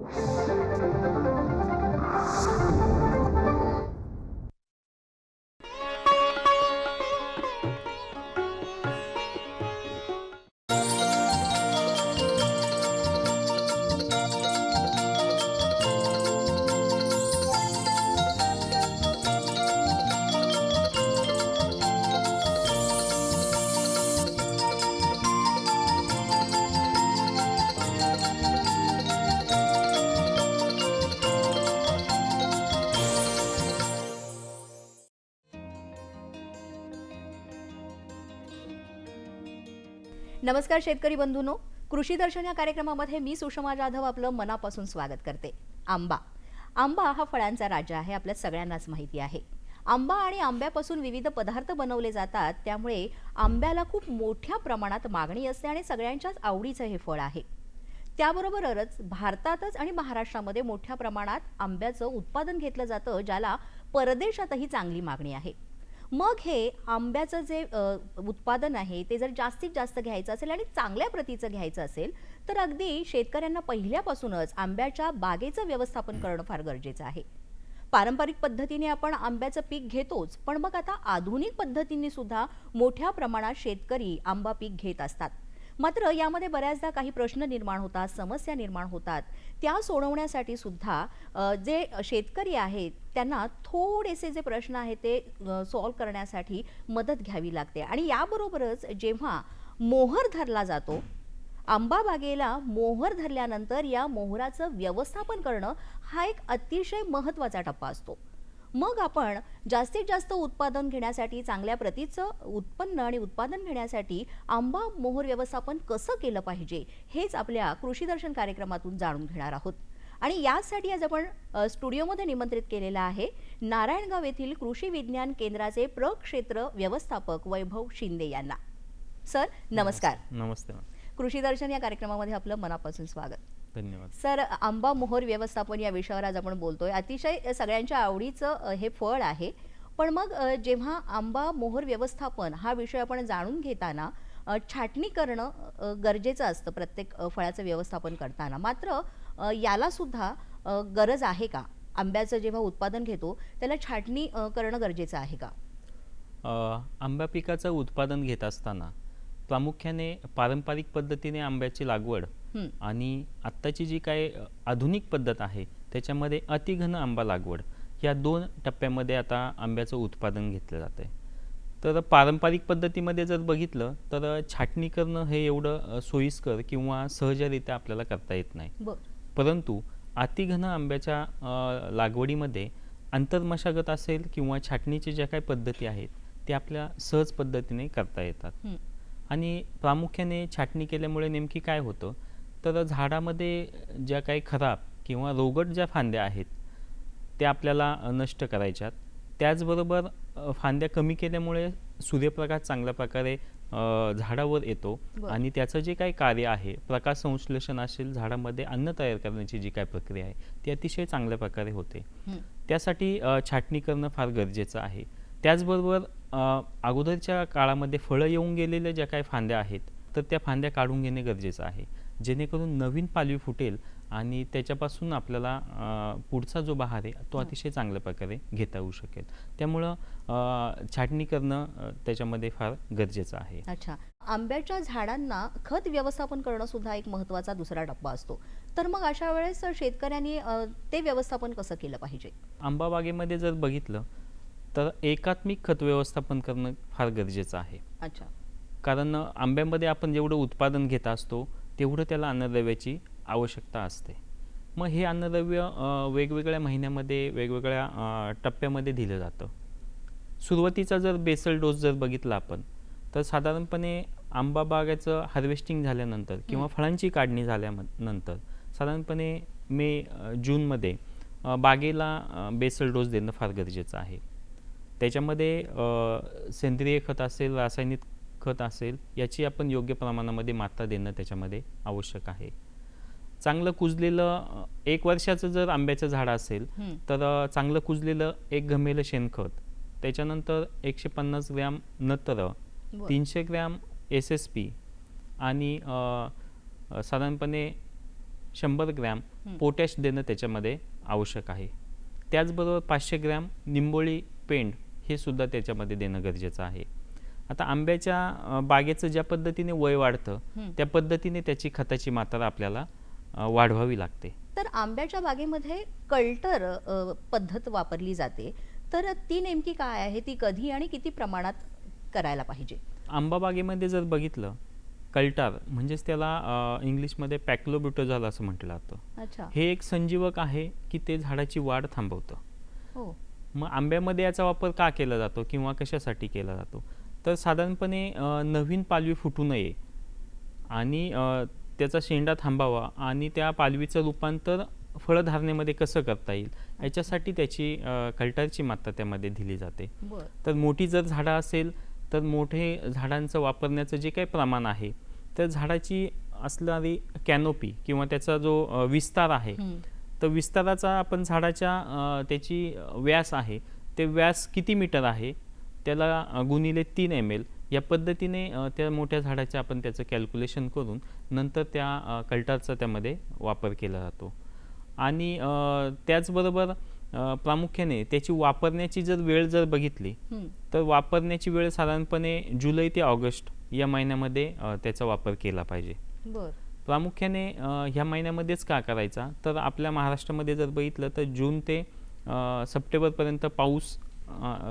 Thank you. नमस्कार शेतकरी बंधूंनो. कृषी दर्शन या कार्यक्रमामध्ये मी सुषमा जाधव आपलं मनापासून स्वागत करते. आंबा. आंबा हा फळांचा राजा आहे आपल्या सगळ्यांनाच माहिती आहे. आंबा आणि आंब्यापासून विविध पदार्थ बनवले जातात त्यामुळे आंब्याला खूप मोठ्या प्रमाणात मागणी असते आणि सगळ्यांच्याच आवडीचं हे फळ आहे. त्याबरोबरच भारतातच आणि महाराष्ट्रामध्ये मोठ्या प्रमाणात आंब्याचं उत्पादन घेतलं जातं ज्याला परदेशातही चांगली मागणी आहे. मग हे आंब्याचं जे उत्पादन आहे ते जर जास्तीत जास्त घ्यायचं असेल आणि चांगल्या प्रतीचं घ्यायचं असेल तर अगदी शेतकऱ्यांना पहिल्यापासूनच आंब्याच्या बागेचं व्यवस्थापन करणं फार गरजेचं आहे. पारंपरिक पद्धतीने आपण आंब्याचं पीक घेतोच पण मग आता आधुनिक पद्धतीने सुद्धा मोठ्या प्रमाणात शेतकरी आंबा पीक घेत असतात. मात्र यामध्ये बऱ्याचदा काही प्रश्न निर्माण होतात समस्या निर्माण होतात. त्या सोडवण्यासाठी सुद्धा जे शेतकरी आहेत त्यांना थोडेसे जे प्रश्न आहेत ते सॉल्व करण्यासाठी मदत घ्यावी लागते. आणि याबरोबरच जेव्हा मोहर धरला जातो आंबा बागेला मोहर धरल्यानंतर या मोहराचं व्यवस्थापन करणं हा एक अतिशय महत्त्वाचा टप्पा असतो. मग आपण जास्तीत जास्त उत्पादन घेण्यासाठी चांगल्या प्रतीचं उत्पन्न आणि उत्पादन घेण्यासाठी आंबा मोहर व्यवस्थापन कसं केलं पाहिजे हेच आपल्या कृषी दर्शन कार्यक्रमातून जाणून घेणार आहोत. आणि यासाठी आज आपण स्टुडिओमध्ये निमंत्रित केलेला आहे नारायणगाव येथील कृषी विज्ञान केंद्राचे प्रक्षेत्र व्यवस्थापक वैभव शिंदे यांना. सर नमस्कार. नमस्ते. कृषी दर्शन या कार्यक्रमामध्ये आपलं मनापासून स्वागत. धन्यवाद. सर आंबा मोहर व्यवस्थापन या विषयावर आज आपण बोलतोय. अतिशय सगळ्यांच्या आवडीचं हे फळ आहे. पण मग जेव्हा आंबा मोहर व्यवस्थापन हा विषय आपण जाणून घेताना छाटणी करणं गरजेचं असतं प्रत्येक फळाचं व्यवस्थापन करताना. मात्र याला सुद्धा गरज आहे का? आंब्याचं जेव्हा उत्पादन घेतो त्याला छाटणी करणं गरजेचं आहे का? आंबा पिकाचं उत्पादन घेत असताना प्रामुख्याने पारंपरिक पद्धतीने आंब्याची लागवड आणि आत्ताची जी काय आधुनिक पद्धत आहे त्याच्यामध्ये अतिघन आंबा लागवड या दोन टप्प्यामध्ये आता आंब्याचं उत्पादन घेतलं जातं आहे तर पारंपरिक पद्धतीमध्ये जर बघितलं तर छाटणी करणं हे एवढं सोयीस्कर किंवा सहजरित्या आपल्याला करता येत नाही. परंतु अतिघन आंब्याच्या लागवडीमध्ये आंतरमशागत असेल किंवा छाटणीच्या ज्या काही पद्धती आहेत ते आपल्या सहज पद्धतीने करता येतात. आणि प्रामुख्याने छाटणी केल्यामुळे नेमकी काय होतं? तर झाडामध्ये ज्या काही खराब किंवा रोगट ज्या फांद्या आहेत त्या आपल्याला नष्ट करायच्यात. त्याचबरोबर फांद्या कमी केल्यामुळे सूर्यप्रकाश चांगल्या प्रकारे झाडावर येतो. आणि त्याचं जे काही कार्य आहे प्रकाश संश्लेषण असेल झाडामध्ये अन्न तयार करण्याची जी काय प्रक्रिया आहे ती अतिशय चांगल्या प्रकारे होते. त्यासाठी छाटणी करणं फार गरजेचं आहे. त्याचबरोबर अगोदरच्या काळामध्ये फळं येऊन गेलेल्या ज्या काही फांद्या आहेत तर त्या फांद्या काढून घेणे गरजेचं आहे. जेणेकरून नवीन पालवी फुटेल आणि त्याच्यापासून आपल्याला पुढचा जो बहार आहे तो अतिशय चांगल्या प्रकारे घेता येऊ शकेल. त्यामुळं छाटणी करणं त्याच्यामध्ये फार गरजेचं आहे. अच्छा. आंब्याच्या झाडांना खत व्यवस्थापन करणं सुद्धा एक महत्त्वाचा दुसरा टप्पा असतो. तर मग अशा वेळेस शेतकऱ्यांनी ते व्यवस्थापन कसं केलं पाहिजे? आंबा बागेमध्ये जर बघितलं तर एकात्मिक खत व्यवस्थापन करणं फार गरजेचं आहे. अच्छा. कारण आंब्यामध्ये आपण जेवढं उत्पादन घेत असतो तेवढं त्याला अन्नद्रव्याची आवश्यकता असते. मग हे अन्नद्रव्य वेगवेगळ्या महिन्यामध्ये वेगवेगळ्या टप्प्यामध्ये दिलं जातं. सुरुवातीचा जर बेसल डोस जर बघितला आपण तर साधारणपणे आंबा बागाचं हार्वेस्टिंग झाल्यानंतर किंवा फळांची काढणी झाल्यानंतर साधारणपणे मे जूनमध्ये बागेला बेसल डोस देणं फार गरजेचं आहे. त्याच्यामध्ये सेंद्रिय खत असेल रासायनिक खत असेल याची आपण योग्य प्रमाणामध्ये मात्रा देणं त्याच्यामध्ये आवश्यक आहे चांगलं कुजलेलं एक वर्षाचं जर आंब्याचं झाड असेल तर चांगलं कुजलेलं एक गमेलं शेणखत त्याच्यानंतर एकशे पन्नास ग्रॅम नत्र. तीनशे ग्रॅम एस एस पी आणि साधारणपणे शंभर ग्रॅम. पोटॅश देणं त्याच्यामध्ये आवश्यक आहे त्याचबरोबर पाचशे ग्रॅम निंबोळी पेंड हे सुद्धा त्याच्यामध्ये देणं गरजेचं आहे. आता आंब्याच्या बागेचं ज्या पद्धतीने वय वाढतं. त्या पद्धतीने त्याची खताची मात्रा आपल्याला वाढवावी लागते. तर आंब्याच्या बागेमध्ये कल्टर पद्धत वापरली जाते. तर ती नेमकी काय आहे? ती कधी आणि किती प्रमाणात करायला पाहिजे? आंबा बागेमध्ये जर बघितलं कल्टार म्हणजेच त्याला इंग्लिशमध्ये पॅक्लोब्युटोझाल असं म्हटलं जातं. अच्छा. हे एक संजीवक आहे की ते झाडाची वाढ थांबवतं. हो. मग आंब्यामध्ये याचा वापर का केला जातो किंवा कशासाठी केला जातो? तर साधारणपणे नवीन पालवी फुटू नये आणि त्याचा शेंडा थांबावा आणि त्या पालवीचं रूपांतर फळधारणेमध्ये कसं करता येईल याच्यासाठी त्याची कल्टारची मात्रा त्यामध्ये दिली जाते. तर मोठी जर झाडं असेल तर मोठे झाडांचं वापरण्याचं जे काही प्रमाण आहे तर झाडाची असणारी कॅनोपी किंवा त्याचा जो विस्तार आहे. तर विस्ताराचा आपण झाडाच्या त्याची व्यास आहे. ते व्यास किती मीटर आहे? त्याला गुणिले तीन एम एल या पद्धतीने त्या मोठ्या झाडाचे आपण त्याचं कॅल्क्युलेशन करून नंतर त्या कल्टारचा त्यामध्ये वापर केला जातो. आणि त्याचबरोबर प्रामुख्याने त्याची वापरण्याची जर वेळ जर बघितली. तर वापरण्याची वेळ साधारणपणे जुलै ते ऑगस्ट या महिन्यामध्ये त्याचा वापर केला पाहिजे. बर. प्रामुख्याने ह्या महिन्यामध्येच का करायचा? तर आपल्या महाराष्ट्रामध्ये जर बघितलं तर जून ते सप्टेंबरपर्यंत पाऊस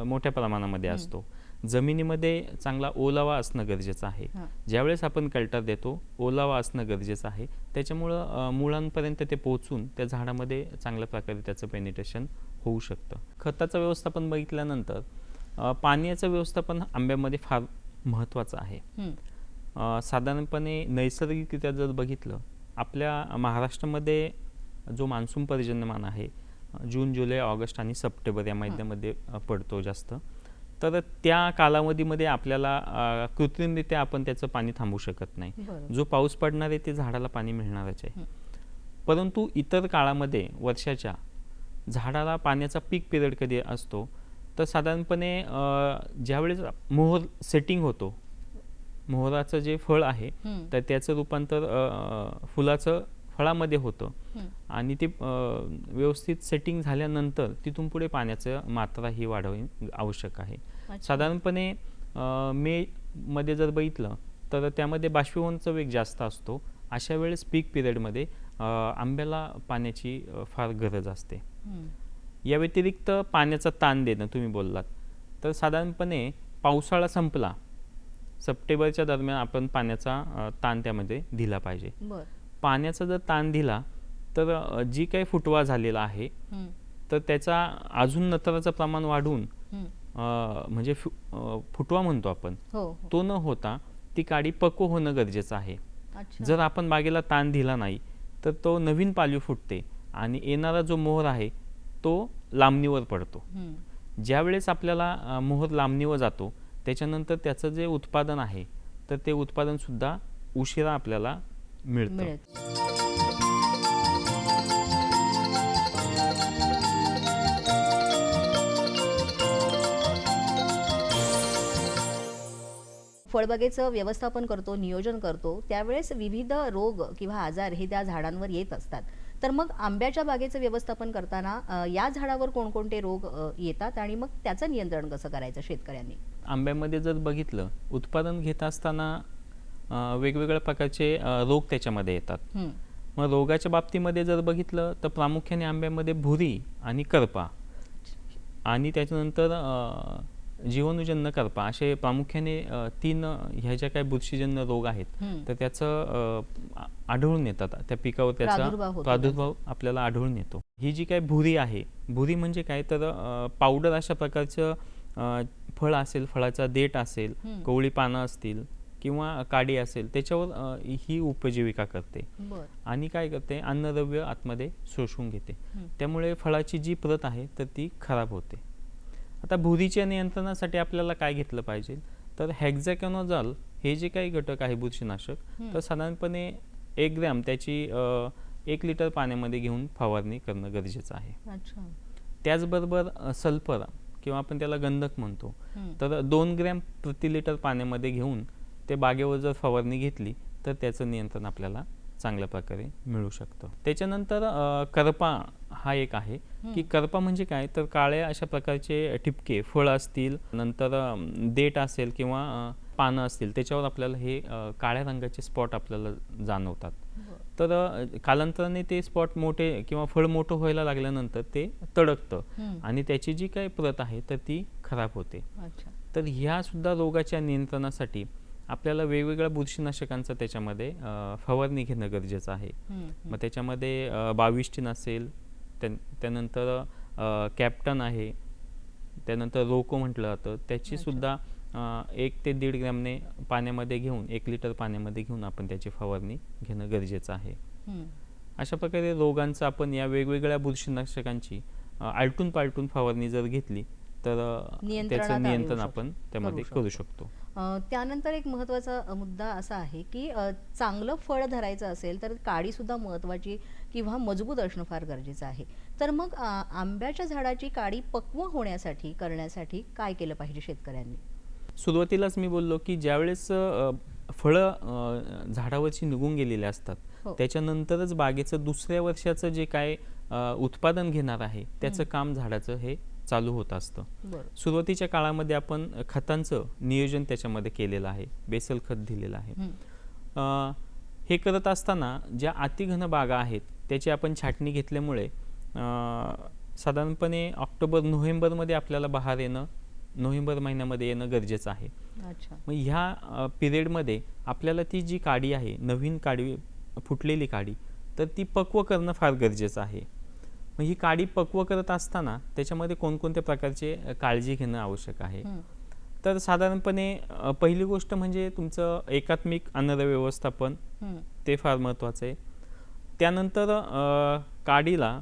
मोठ्या प्रमाणामध्ये. असतो. जमिनीमध्ये चांगला ओलावा असणं गरजेचं आहे. ज्यावेळेस आपण कल्टर देतो ओलावा असणं गरजेचं आहे. त्याच्यामुळं मुळांपर्यंत ते पोहोचून त्या झाडामध्ये चांगल्या प्रकारे त्याचं पेनिट्रेशन होऊ शकतं. खताचं व्यवस्थापन बघितल्यानंतर पाण्याचं व्यवस्थापन आंब्यामध्ये फार महत्त्वाचं आहे. साधारणपणे नैसर्गिकरित्या जर बघितलं आपल्या महाराष्ट्रामध्ये जो मान्सून पर्जन्यमान आहे जून जुलै ऑगस्ट आणि सप्टेंबर या महिन्यामध्ये पडतो जास्त तर त्या कालावधीमध्ये आपल्याला कृत्रिमरित्या आपण त्याचं पाणी थांबवू शकत नाही. जो पाऊस पडणार आहे ते झाडाला पाणी मिळणारच आहे. परंतु इतर काळामध्ये वर्षाच्या झाडाला पाण्याचा पीक पिरियड कधी असतो तर साधारणपणे ज्यावेळेस मोहर सेटिंग होतो मोहराचं जे फळ आहे. तर त्याचं रूपांतर फुलाचं फळामध्ये होतं. आणि ते व्यवस्थित सेटिंग झाल्यानंतर तिथून पुढे पाण्याचं मात्रा ही वाढवणे आवश्यक आहे. साधारणपणे मे मध्ये जर बघितलं तर त्यामध्ये बाष्पीभवनचा वेग जास्त असतो अशा वेळेस पीक पिरियडमध्ये आंब्याला पाण्याची फार गरज असते. या व्यतिरिक्त पाण्याचा ताण देणं तुम्ही बोललात तर साधारणपणे पावसाळा संपला सप्टेंबरच्या दरम्यान आपण पाण्याचा ताण त्यामध्ये दिला पाहिजे पाण्याचा जर ताण दिला तर जी काही फुटवा झालेला आहे हं. तर त्याचा अजून नत्राचं प्रमाण वाढून म्हणजे फुटवा म्हणतो आपण हो हो. तो न होता ती काडी पक्व होणं गरजेचं आहे जर आपण बागेला ताण दिला नाही तर तो नवीन पालवी फुटते आणि येणारा जो मोहर आहे तो लांबणीवर पडतो. ज्यावेळेस आपल्याला मोहर लांबणीवर जातो त्याच्यानंतर त्याचं जे उत्पादन आहे तर ते उत्पादन सुद्धा उशिरा आपल्याला मिळतं. फळबागेचं व्यवस्थापन करतो नियोजन करतो त्यावेळेस विविध रोग किंवा आजार हे त्या झाडांवर येत असतात. तर मग आंब्याच्या बागेचं व्यवस्थापन करताना या झाडावर कोणकोणते रोग येतात आणि मग त्याचं नियंत्रण कसं करायचं शेतकऱ्यांनी? आंब्यामध्ये जर बघितलं उत्पादन घेत असताना वेगवेगळ्या प्रकारचे रोग त्याच्यामध्ये येतात. मग रोगाच्या बाबतीमध्ये जर बघितलं तर प्रामुख्याने आंब्यामध्ये भुरी आणि करपा. आणि त्याच्यानंतर जीवाणूजन्य करपा असे प्रामुख्याने तीन ह्या ज्या काही बुरशीजन्य रोग आहेत. तर त्याचं आढळून येतात. त्या पिकावर त्याचा प्रादुर्भाव आपल्याला आढळून येतो. ही जी काही भुरी आहे भुरी म्हणजे काय? तर पावडर अशा प्रकारचं फळ असेल फळाचा देठ असेल. कवळी पानं असतील किंवा काडी असेल त्याच्यावर ही उपजीविका करते. आणि काय करते? अन्नद्रव्य आतमध्ये शोषून घेते. त्यामुळे फळाची जी प्रत आहे तर ती खराब होते. आता भुरीच्या नियंत्रणासाठी आपल्याला काय घेतलं पाहिजे तर हॅक्झॅकॅनोझॉल हे जे काही घटक आहे बुरशीनाशक. तर साधारणपणे एक ग्रॅम त्याची एक लिटर पाण्यामध्ये घेऊन फवारणी करणं गरजेचं आहे त्याचबरोबर सल्फर किंवा आपण त्याला गंधक म्हणतो. तर दोन ग्रॅम प्रति लिटर पाण्यामध्ये घेऊन ते बागेवर जर फवारणी घेतली तर त्याचं नियंत्रण आपल्याला चांगल्या प्रकारे मिळू शकतं. त्याच्यानंतर करपा हा एक आहे. की करपा म्हणजे काय? तर काळ्या अशा प्रकारचे ठिपके फळं असतील नंतर देठ असेल किंवा पानं असतील त्याच्यावर आपल्याला हे काळ्या रंगाचे स्पॉट आपल्याला जाणवतात. तर कालांतराने ते स्पॉट मोठे किंवा फळ मोठं व्हायला लागल्यानंतर ते तडकतं. आणि त्याची जी काही प्रत आहे तर ती खराब होते. तर ह्या सुद्धा रोगाच्या नियंत्रणासाठी आपल्याला वेगवेगळ्या बुरशीनाशकांचं त्याच्यामध्ये फवारणी घेणं गरजेचं आहे मग त्याच्यामध्ये अ, बाविस्टिन असेल त्या त्यानंतर कॅप्टन आहे त्यानंतर रोको म्हटलं जातं त्याची. सुद्धा एक ते दीड ग्रॅमने पाण्यामध्ये घेऊन एक लिटर पाण्यामध्ये घेऊन आपण त्याची फवारणी घेणं गरजेचं आहे. अशा प्रकारे रोगांचं आपण या वेगवेगळ्या बुरशीनाशकांची आलटून पालटून फवारणी जर घेतली तर त्याचं नियंत्रण. आपण त्यामध्ये करू शकतो. त्यानंतर एक महत्त्वाचा मुद्दा असा आहे की चांगलं फळ धरायचं असेल तर काडी सुद्धा महत्त्वाची किंवा मजबूत असणं फार गरजेचं आहे. तर मग आंब्याच्या झाडाची काडी पक्व होण्यासाठी करण्यासाठी काय केलं पाहिजे शेतकऱ्यांनी? सुरुवातीलाच मी बोललो की ज्यावेळेस फळं झाडावरची निघून गेलेले असतात हो. त्याच्यानंतरच बागेचं दुसऱ्या वर्षाचं जे काय उत्पादन घेणार आहे त्याचं काम झाडाचं हे चालू होत असतं. सुरुवातीच्या काळामध्ये आपण खतांचं नियोजन त्याच्यामध्ये केलेलं आहे. बेसल खत दिलेलं आहे. हे. करत असताना ज्या अतिघन बागा आहेत त्याची आपण छाटणी घेतल्यामुळे साधारणपणे ऑक्टोबर नोव्हेंबरमध्ये आपल्याला बहार येणं नोव्हेंबर महिन्यामध्ये येणं गरजेचं आहे. मग ह्या पिरियडमध्ये आपल्याला ती जी काडी आहे नवीन काडी फुटलेली काडी तर ती पक्व करणं फार गरजेचं आहे. मग ही काडी पक्व करत असताना त्याच्यामध्ये कोणकोणत्या प्रकारचे काळजी घेणं आवश्यक आहे. तर साधारणपणे पहिली गोष्ट म्हणजे तुमचं एकात्मिक अन्न व्यवस्थापन हम्म. ते फार महत्त्वाचं आहे त्यानंतर काडीला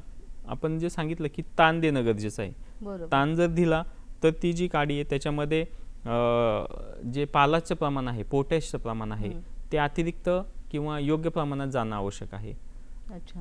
आपण जे सांगितलं की ताण देणं गरजेचं आहे ताण जर दिला तर ती जी काडी आहे त्याच्यामध्ये जे पालाचं प्रमाण आहे पोटॅशचं प्रमाण आहे. ते अतिरिक्त किंवा योग्य प्रमाणात जाणं आवश्यक आहे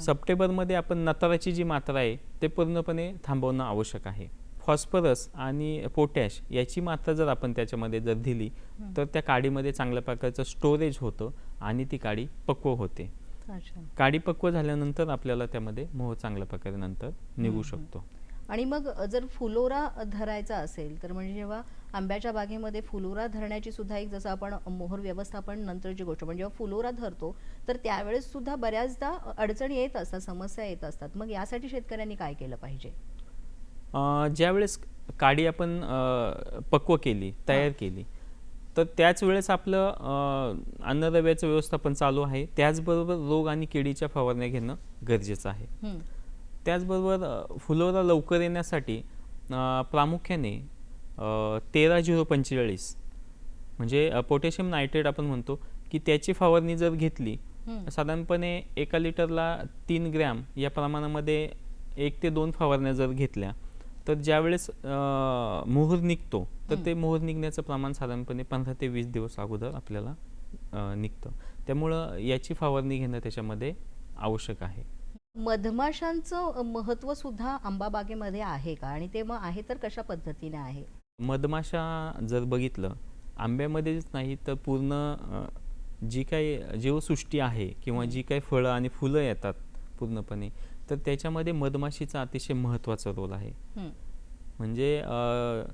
सप्टेंबरमध्ये आपण नत्राची जी मात्रा आहे ते पूर्णपणे थांबवणं आवश्यक आहे. फॉस्फरस आणि पोटॅश याची मात्रा जर आपण त्याच्यामध्ये जर दिली तर त्या काडीमध्ये चांगल्या प्रकारचं स्टोरेज होतं आणि ती काडी पक्व होते. अच्छा. काडी पक्व झाल्यानंतर आपल्याला त्यामध्ये मोह चांगल्या प्रकारे नंतर निघू शकतो. आणि मग जर फुलोरा धरायचा असेल तर म्हणजे जेव्हा आंब्याच्या बागेमध्ये फुलोरा धरण्याची सुद्धा एक जसं आपण मोहर व्यवस्थापन नंतरची गोष्ट म्हणजे जेव्हा फुलोरा धरतो तर त्यावेळेस सुद्धा बऱ्याचदा अडचणी येत असतात समस्या येत असतात. मग यासाठी शेतकऱ्यांनी काय केलं पाहिजे? ज्यावेळेस काडी आपण पक्व केली तयार केली तर त्याच वेळेस आपलं अन्नद्रव्याचं व्यवस्थापन चालू आहे. त्याचबरोबर रोग आणि किडीच्या फवारण्या घेणं गरजेचं आहे. त्याचबरोबर फुलोरा लवकर येण्यासाठी प्रामुख्याने तेरा झिरो पंचेचाळीस म्हणजे पोटॅशियम नायट्रेट आपण म्हणतो की त्याची फवारणी जर घेतली. साधारणपणे एका लिटरला तीन ग्रॅम या प्रमाणामध्ये एक ते दोन फवारण्या जर घेतल्या तर ज्यावेळेस मोहर निघतो तर ते मोहर निघण्याचं प्रमाण साधारणपणे पंधरा ते वीस दिवस अगोदर आपल्याला निघतं. त्यामुळं याची फवारणी घेणं त्याच्यामध्ये आवश्यक आहे. मधमाशांचं महत्त्व सुद्धा आंबा बागेमध्ये आहे का? आणि ते मग आहे तर कशा पद्धतीने आहे? मधमाशा जर बघितलं आंब्यामध्येच नाही तर पूर्ण अ, जी काही जीवसृष्टी आहे किंवा जी काही फळं आणि फुलं येतात पूर्णपणे तर त्याच्यामध्ये मधमाशीचा अतिशय महत्त्वाचा रोल आहे. म्हणजे अ,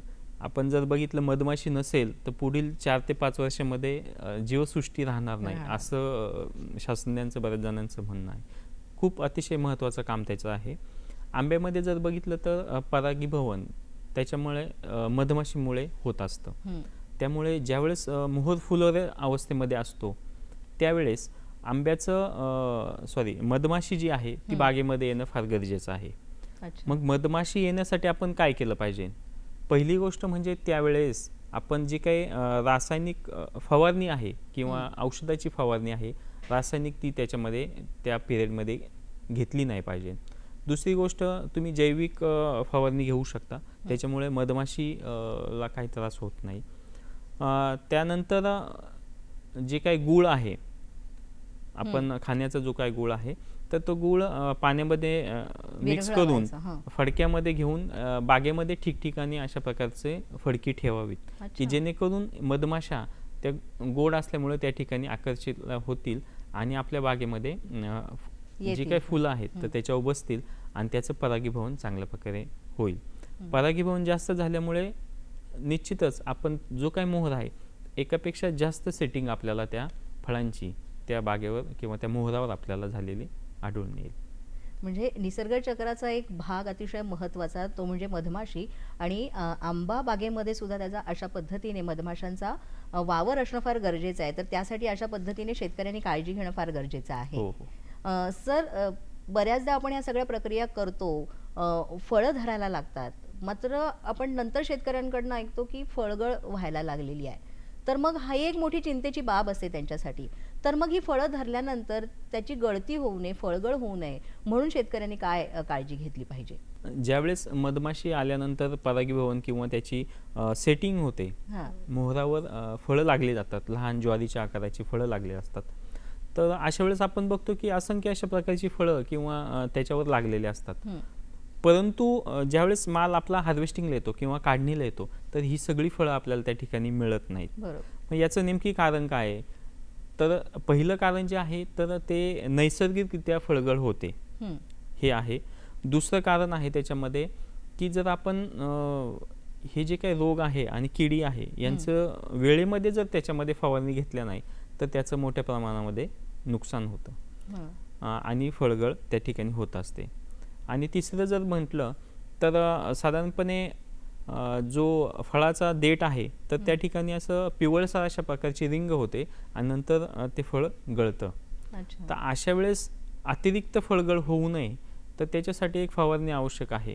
आपण जर बघितलं मधमाशी नसेल तर पुढील चार ते पाच वर्षामध्ये अ, जीवसृष्टी राहणार नाही. असं अ, शास्त्रज्ञांचं बऱ्याच जणांचं म्हणणं आहे. खूप अतिशय महत्त्वाचं काम त्याचं आहे. आंब्यामध्ये जर बघितलं तर परागीभवन त्याच्यामुळे मधमाशीमुळे होत असतं. त्यामुळे ज्यावेळेस मोहर फुलोरे अवस्थेमध्ये असतो त्यावेळेस आंब्याचं सॉरी मधमाशी जी आहे ती बागेमध्ये येणं फार गरजेचं आहे. मग मधमाशी येण्यासाठी आपण काय केलं पाहिजे? पहिली गोष्ट म्हणजे त्यावेळेस आपण जी काही रासायनिक फवारणी आहे किंवा औषधाची फवारणी आहे रासायनिक ती त्याच्यामध्ये त्या पिरियडमध्ये घेतली नाही पाहिजे. दुसरी गोष्ट तुम्ही जैविक फवारणी घेऊ शकता. त्याच्यामुळे मधमाशी ला काही त्रास होत नाही. त्यानंतर जे काही गूळ आहे आपण खाण्याचा जो काही गूळ आहे तर तो गूळ पाण्यामध्ये मिक्स करून. फडक्यामध्ये घेऊन बागेमध्ये ठिकठिकाणी अशा प्रकारचे फडकी ठेवावीत की. जेणेकरून मधमाशा त्या गोड असल्यामुळे त्या ठिकाणी आकर्षित होतील आणि आपल्या बागेमध्ये जी. काही फुलं आहेत तर त्याच्यावर बसतील आणि त्याचं परागीभवन चांगल्या प्रकारे होईल परागीभवन जास्त झाल्यामुळे निश्चितच आपण जो काही मोहर आहे एकापेक्षा जास्त सेटिंग आपल्याला त्या फळांची त्या बागेवर किंवा त्या मोहरावर आपल्याला झालेली आढळून येईल. म्हणजे निसर्ग चक्राचा एक भाग अतिशय महत्त्वाचा तो म्हणजे मधमाशी. आणि आंबा बागेमध्ये सुद्धा त्याचा अशा पद्धतीने मधमाशांचा वावर असणं फार गरजेचं आहे. तर त्यासाठी अशा पद्धतीने शेतकऱ्यांनी काळजी घेणं फार गरजेचं आहे. हो हो. सर बऱ्याचदा आपण या सगळ्या प्रक्रिया करतो फळं धरायला लागतात. मात्र आपण नंतर शेतकऱ्यांकडनं ऐकतो की फळगळ व्हायला लागलेली आहे. तर मग हा एक मोठी चिंतेची बाब असते त्यांच्यासाठी. तर मग ही फळं धरल्यानंतर त्याची गळती होऊ नये फळगळ होऊ नये. म्हणून शेतकऱ्यांनी काय काळजी घेतली पाहिजे? ज्यावेळेस मधमाशी आल्यानंतर परागीभवन किंवा त्याची सेटिंग होते हां. मोहरावर फळं लागली जातात. लहान ज्वारीच्या आकाराची फळं लागली असतात. तर अशा वेळेस आपण बघतो की असंख्य अशा प्रकारची फळं किंवा त्याच्यावर लागलेली असतात. परंतु ज्यावेळेस माल आपला हार्वेस्टिंगला येतो किंवा काढणीला येतो तर ही सगळी फळं आपल्याला त्या ठिकाणी मिळत नाहीत. मग याचं नेमकी कारण काय आहे? तर पहिलं कारण जे आहे तर ते नैसर्गिकरित्या फळगळ होते. हं. आहे. दुसरं कारण आहे त्याच्यामध्ये की जर आपण हे जे काही रोग आहे आणि किडी आहे यांचं वेळेमध्ये जर त्याच्यामध्ये फवारणी घेतल्या नाही तर त्याचं मोठ्या प्रमाणामध्ये नुकसान होतं. आणि फळगळ त्या ठिकाणी होत असते. आणि तिसरं जर म्हटलं तर साधारणपणे जो फळाचा देठ आहे तर त्या ठिकाणी असं पिवळसर अशा प्रकारची रिंग होते आणि नंतर ते फळ गळतं. तर अशा वेळेस अतिरिक्त फळगळ होऊ नये तर त्याच्यासाठी एक फवारणी आवश्यक आहे.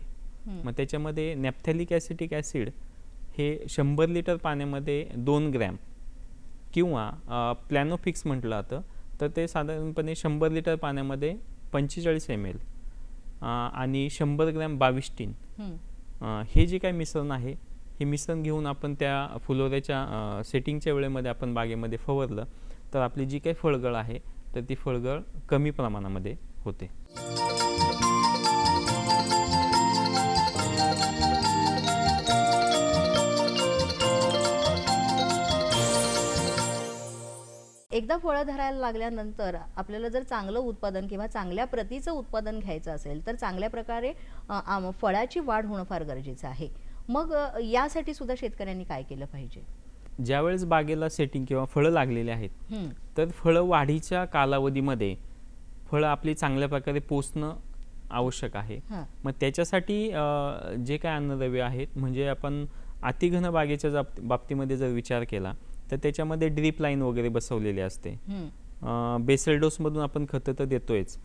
मग त्याच्यामध्ये नॅप्थॅलिक ॲसिटिक ॲसिड हे शंभर लिटर पाण्यामध्ये दोन ग्रॅम किंवा प्लॅनोफिक्स म्हटलं जातं तर ते साधारणपणे शंभर लिटर पाण्यामध्ये पंचेचाळीस एम एल आणि शंभर ग्रॅम बावीस टीन. हे जे काही मिश्रण आहे हे मिश्रण घेऊन आपण त्या फुलोऱ्याच्या सेटिंगच्या वेळेमध्ये आपण बागेमध्ये फवारलं तर आपली जी काही फळगळ आहे तर ती फळगळ कमी प्रमाणामध्ये होते. एकदा फळं धरायला लागल्यानंतर आपल्याला जर चांगलं उत्पादन किंवा चांगल्या प्रतीचं उत्पादन घ्यायचं असेल तर चांगल्या प्रकारे फळाची वाढ होणं फार गरजेचं आहे. मग यासाठी सुद्धा शेतकऱ्यांनी काय केलं पाहिजे? ज्यावेळेस बागेला सेटिंग किंवा फळं लागलेली आहेत तर फळं वाढीच्या कालावधीमध्ये फळं आपली चांगल्या प्रकारे पोचणं आवश्यक आहे. हां. मग त्याच्यासाठी जे काय अन्नद्रव्य आहेत म्हणजे आपण अतिघन बागेच्या बाबतीमध्ये जर विचार केला तर त्याच्यामध्ये ड्रीप लाईन वगैरे बसवलेली असते. हं, बेसल डोसमधून आपण खतं तर देतोयच.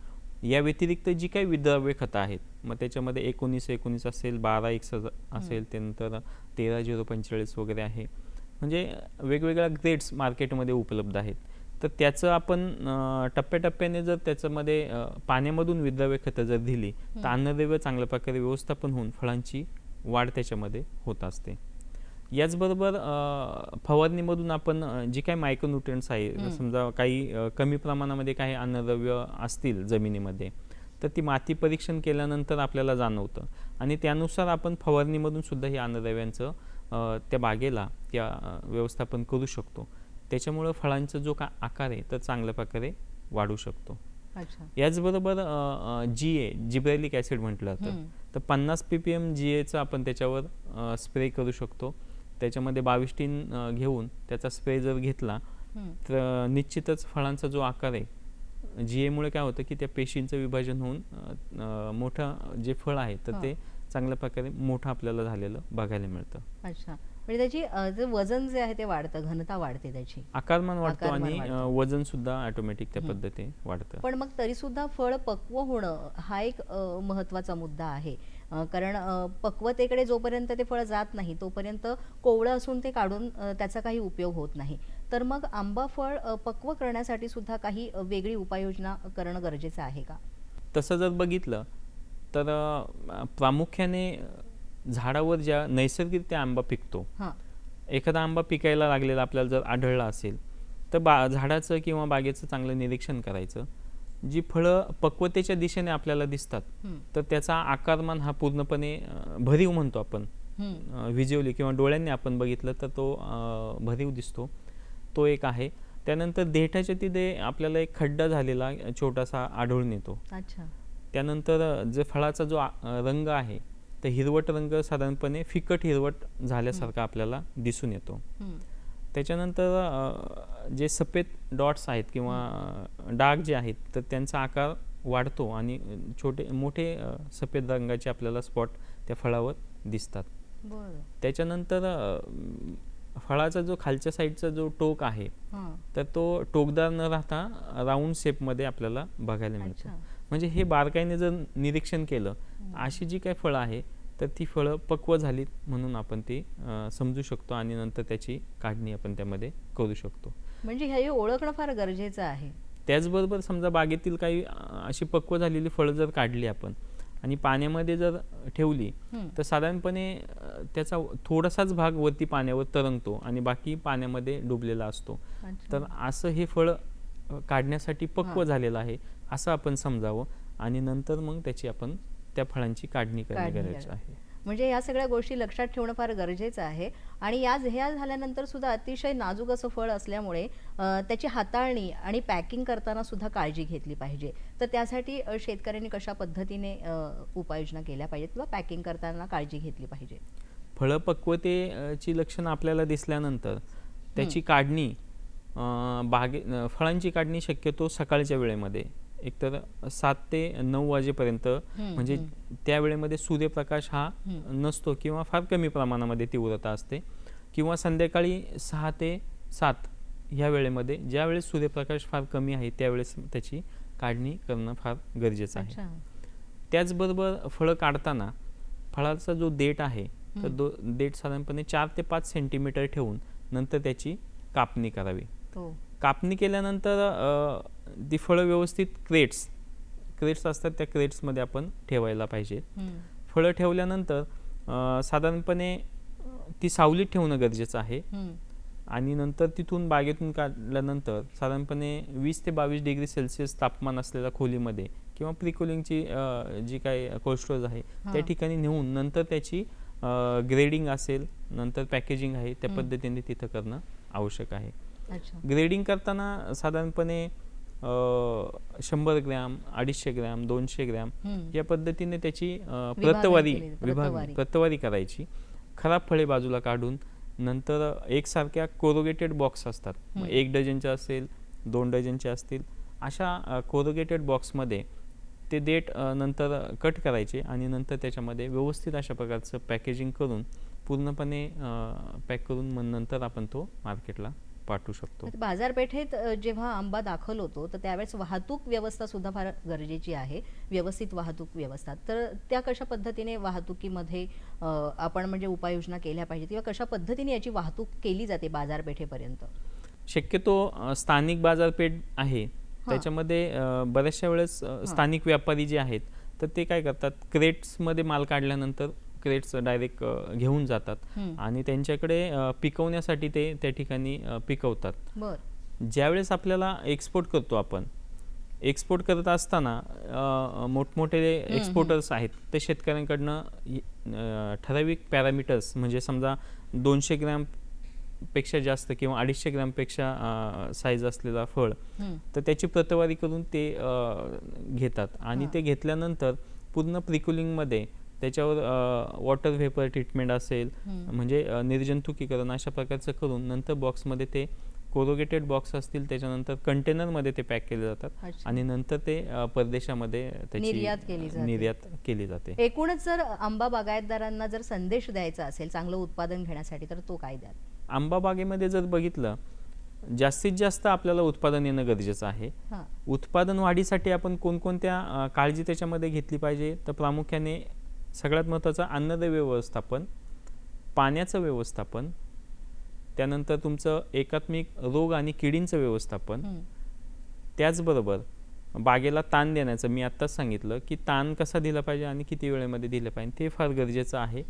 या व्यतिरिक्त जी काही विद्राव्य खतं आहेत मग त्याच्यामध्ये एकोणीस एकोणीस असेल बारा एक असेल त्यानंतर तेरा झिरो पंचेचाळीस वगैरे आहे. म्हणजे वेगवेगळ्या ग्रेड्स मार्केटमध्ये उपलब्ध आहेत. तर त्याचं आपण टप्प्याटप्प्याने जर त्याच्यामध्ये पाण्यामधून विद्राव्य खतं जर दिली तर अन्नद्रव्य चांगल्या प्रकारे व्यवस्थापन होऊन फळांची वाढ त्याच्यामध्ये होत असते. याचबरोबर फवारणीमधून आपण जी काही मायक्रोन्युट्रियन्ट्स आहे समजा काही कमी प्रमाणामध्ये काही अन्नद्रव्य असतील जमिनीमध्ये तर ती माती परीक्षण केल्यानंतर आपल्याला जाणवतं. आणि त्यानुसार आपण फवारणीमधून सुद्धा ही अन्नद्रव्यांचं त्या बागेला त्या व्यवस्थापन करू शकतो. त्याच्यामुळं फळांचा जो का आकार आहे तर चांगल्या प्रकारे वाढू शकतो. याचबरोबर जी ए जिब्रॅलिक ॲसिड म्हटलं जातं. तर पन्नास पी पी एम जी एचं आपण त्याच्यावर स्प्रे करू शकतो. त्याच्यामध्ये बावीस टीन घेऊन त्याचा स्प्रे जर घेतला तर निश्चितच फळांचा जो आकार आहे जी एमुळे काय होतं की त्या पेशींचं विभाजन होऊन मोठं जे फळ आहे तर. ते चांगल्या प्रकारे मोठं आपल्याला झालेलं बघायला मिळतं. अच्छा. म्हणजे त्याची वजन जे आहे ते वाढतं घनता वाढते त्याची. आकारमान वाढतो आणि वजन सुद्धा ऑटोमॅटिक त्या पद्धतीने वाढतं. पण मग तरी सुद्धा फळ पक्व होणं हा एक महत्त्वाचा मुद्दा आहे. कारण पक्वतेकडे जोपर्यंत ते फळ जात नाही तोपर्यंत कोवळं असून ते काढून त्याचा काही उपयोग होत नाही. तर मग आंबा फळ पक्व करण्यासाठी सुद्धा काही वेगळी उपाययोजना करणं गरजेचं आहे का? तसं जर बघितलं तर प्रामुख्याने झाडावर ज्या नैसर्गिकरित्या आंबा पिकतो एखादा आंबा पिकायला लागलेला आपल्याला जर आढळला असेल तर बा झाडाचं किंवा बागेचं चांगलं निरीक्षण करायचं. जी फळं पक्वतेच्या दिशेने आपल्याला दिसतात तर त्याचा आकारमान हा पूर्णपणे भरीव म्हणतो आपण. व्हिज्युअली किंवा डोळ्यांनी आपण बघितलं तर तो भरीव दिसतो. तो एक आहे. त्यानंतर देठाच्या तिथे आपल्याला एक खड्डा झालेला छोटासा आढळून येतो. त्यानंतर जे फळाचा जो रंग आहे तर हिरवट रंग साधारणपणे फिकट हिरवट झाल्यासारखा आपल्याला दिसून येतो. त्याच्यानंतर जे सफेद डॉट्स आहेत किंवा डाग जे आहेत तर त्यांचा आकार वाढतो आणि छोटे मोठे सफेद रंगाचे आपल्याला स्पॉट त्या फळावर दिसतात. त्याच्यानंतर फळाचा जो खालच्या साईडचा जो टोक आहे हां. तर तो टोकदार न राहता राऊंड शेपमध्ये आपल्याला बघायला मिळतो. म्हणजे हे बारकाईने जर निरीक्षण केलं अशी जी काही फळं आहे तर ती फळं पक्व झालीत म्हणून आपण ती समजू शकतो आणि नंतर त्याची काढणी आपण त्यामध्ये करू शकतो. म्हणजे हे ओळखणं फार गरजेचं आहे. त्याचबरोबर समजा बागेतील काही अशी पक्व झालेली फळं जर काढली आपण आणि पाण्यामध्ये जर ठेवली. तर साधारणपणे त्याचा थोडासाच भाग वरती पाण्यावर तरंगतो आणि बाकी पाण्यामध्ये डुबलेला असतो. तर असं हे फळ काढण्यासाठी पक्व. झालेलं आहे. असं आपण समजावं आणि नंतर मग त्याची आपण त्या फळांची काढणी करणे गरजेचं. आहे. म्हणजे या सगळ्या गोष्टी लक्षात ठेवणं फार गरजेचं आहे आणि या ह्या झाल्यानंतर सुद्धा अतिशय नाजूक असं फळ असल्यामुळे त्याची हाताळणी आणि पॅकिंग करताना सुद्धा काळजी घेतली पाहिजे. तर त्यासाठी शेतकऱ्यांनी कशा पद्धतीने उपाययोजना केल्या पाहिजेत किंवा पॅकिंग करताना काळजी घेतली पाहिजे? फळ पक्वतेची लक्षणं आपल्याला दिसल्यानंतर त्याची काढणी बागे फळांची काढणी शक्यतो सकाळच्या वेळेमध्ये एकतर सात ते नऊ वाजेपर्यंत म्हणजे त्या वेळेमध्ये सूर्यप्रकाश हा नसतो किंवा फार कमी प्रमाणामध्ये तीव्रता असते. किंवा संध्याकाळी सहा ते सात ह्या वेळेमध्ये ज्या वेळेस सूर्यप्रकाश फार कमी आहे त्यावेळेस त्याची काढणी करणं फार गरजेचं आहे. त्याचबरोबर फळं काढताना फळाचा जो देठ आहे तर दो देठ साधारणपणे चार ते पाच सेंटीमीटर ठेवून नंतर त्याची कापणी करावी. तो कापणी केल्यानंतर ती फळं व्यवस्थित क्रेट्स क्रेट्स असतात त्या क्रेट्समध्ये आपण ठेवायला पाहिजे. फळं ठेवल्यानंतर साधारणपणे ती सावलीत ठेवणं गरजेचं आहे. आणि नंतर तिथून बागेतून काढल्यानंतर साधारणपणे वीस ते बावीस डिग्री सेल्सिअस तापमान असलेल्या खोलीमध्ये किंवा प्रिकोलिंगची जी काही कोल्ड आहे त्या. ठिकाणी नेऊन नंतर त्याची ग्रेडिंग असेल नंतर पॅकेजिंग आहे त्या. पद्धतीने तिथं करणं आवश्यक आहे ग्रेडिंग करताना साधारणपणे शंभर ग्रॅम अडीचशे ग्रॅम दोनशे ग्रॅम. या पद्धतीने त्याची प्रतवारी विभाग प्रतवारी. करायची खराब फळे बाजूला काढून नंतर एकसारख्या कोरोगेटेड बॉक्स असतात. एक डझनचे असेल दोन डझनचे असतील अशा कोरोगेटेड बॉक्समध्ये ते देठ अ, नंतर कट करायचे आणि नंतर त्याच्यामध्ये व्यवस्थित अशा प्रकारचं पॅकेजिंग करून पूर्णपणे पॅक करून मग नंतर आपण तो मार्केटला पाठवू शकतो. बाजारपेठेत जेव्हा आंबा दाखल होतो तर त्यावेळेस वाहतूक व्यवस्था सुद्धा फार गरजेची आहे. व्यवस्थित वाहतूक व्यवस्था. तर त्या कशा पद्धतीने वाहतुकीमध्ये आपण म्हणजे उपाययोजना केल्या पाहिजेत किंवा कशा पद्धतीने याची वाहतूक केली जाते बाजारपेठेपर्यंत? शक्यतो स्थानिक बाजारपेठ आहे. त्याच्यामध्ये बऱ्याचशा वेळेस स्थानिक व्यापारी जे आहेत तर ते काय करतात क्रेट्समध्ये माल काढल्यानंतर क्रेट्स डायरेक्ट घेऊन जातात. आणि त्यांच्याकडे पिकवण्यासाठी ते त्या ठिकाणी पिकवतात. ज्यावेळेस आपल्याला एक्सपोर्ट करतो आपण एक्सपोर्ट करत असताना मोठमोठे एक्सपोर्टर्स आहेत. ते शेतकऱ्यांकडनं ठराविक पॅरामीटर्स म्हणजे समजा दोनशे ग्रॅमपेक्षा जास्त किंवा अडीचशे ग्रॅमपेक्षा साईज असलेला फळ. तर त्याची प्रतवारी करून ते घेतात. आणि ते घेतल्यानंतर पूर्ण प्रिकुलिंगमध्ये त्याच्यावर वॉटर व्हेपर ट्रीटमेंट असेल. म्हणजे निर्जंतुकीकरण अशा प्रकारचं करून नंतर बॉक्समध्ये ते कोरोगेटेड बॉक्स असतील त्याच्यानंतर कंटेनरमध्ये ते पॅक केले जातात. आणि नंतर ते परदेशामध्ये निर्यात केली जाते. निर्यात केली जाते एकूणच जर आंबा बागायतदारांना जर संदेश द्यायचा असेल चांगलं उत्पादन घेण्यासाठी तर तो काय द्याल आंबा बागेमध्ये जर बघितलं जास्तीत जास्त आपल्याला उत्पादन येणं गरजेचं आहे उत्पादन वाढीसाठी आपण कोणकोणत्या काळजी त्याच्यामध्ये घेतली पाहिजे तर प्रामुख्याने सगळ्यात महत्त्वाचं अन्नद्रव्य व्यवस्थापन पाण्याचं व्यवस्थापन त्यानंतर तुमचं एकात्मिक रोग आणि किडींचं व्यवस्थापन. त्याचबरोबर बागेला ताण देण्याचं मी आत्ताच सांगितलं की ताण कसा दिला पाहिजे आणि किती वेळेमध्ये दिलं पाहिजे ते फार गरजेचं आहे.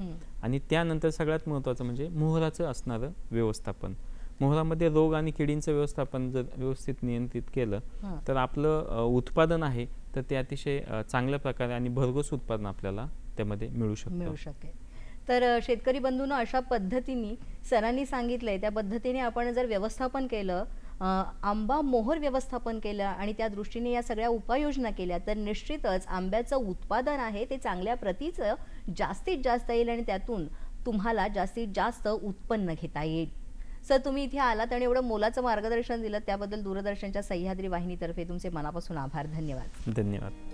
आणि त्यानंतर सगळ्यात महत्त्वाचं म्हणजे मोहराचं असणारं व्यवस्थापन मोहरामध्ये रोग आणि किडींचं व्यवस्थापन जर व्यवस्थित नियंत्रित केलं. तर आपलं उत्पादन आहे तर ते अतिशय चांगल्या प्रकारे आणि भरघोस उत्पादन आपल्याला त्यामध्ये मिळू शकतं. मिळू शकेल. तर शेतकरी बंधूंनो अशा पद्धतीने सरांनी सांगितलंय त्या पद्धतीने आपण जर व्यवस्थापन केलं आंबा मोहर व्यवस्थापन केलं आणि त्या दृष्टीने या सगळ्या उपाययोजना केल्या तर निश्चितच आंब्याचं उत्पादन आहे ते चांगल्या प्रतीचं जास्तीत जास्त येईल आणि त्यातून तुम्हाला जास्तीत जास्त उत्पन्न घेता येईल. सर तुम्ही इथे आलात आणि एवढं मोलाचं मार्गदर्शन दिलं त्याबद्दल दूरदर्शनच्या सह्याद्री वाहिनीतर्फे तुमचे मनापासून आभार. धन्यवाद. धन्यवाद.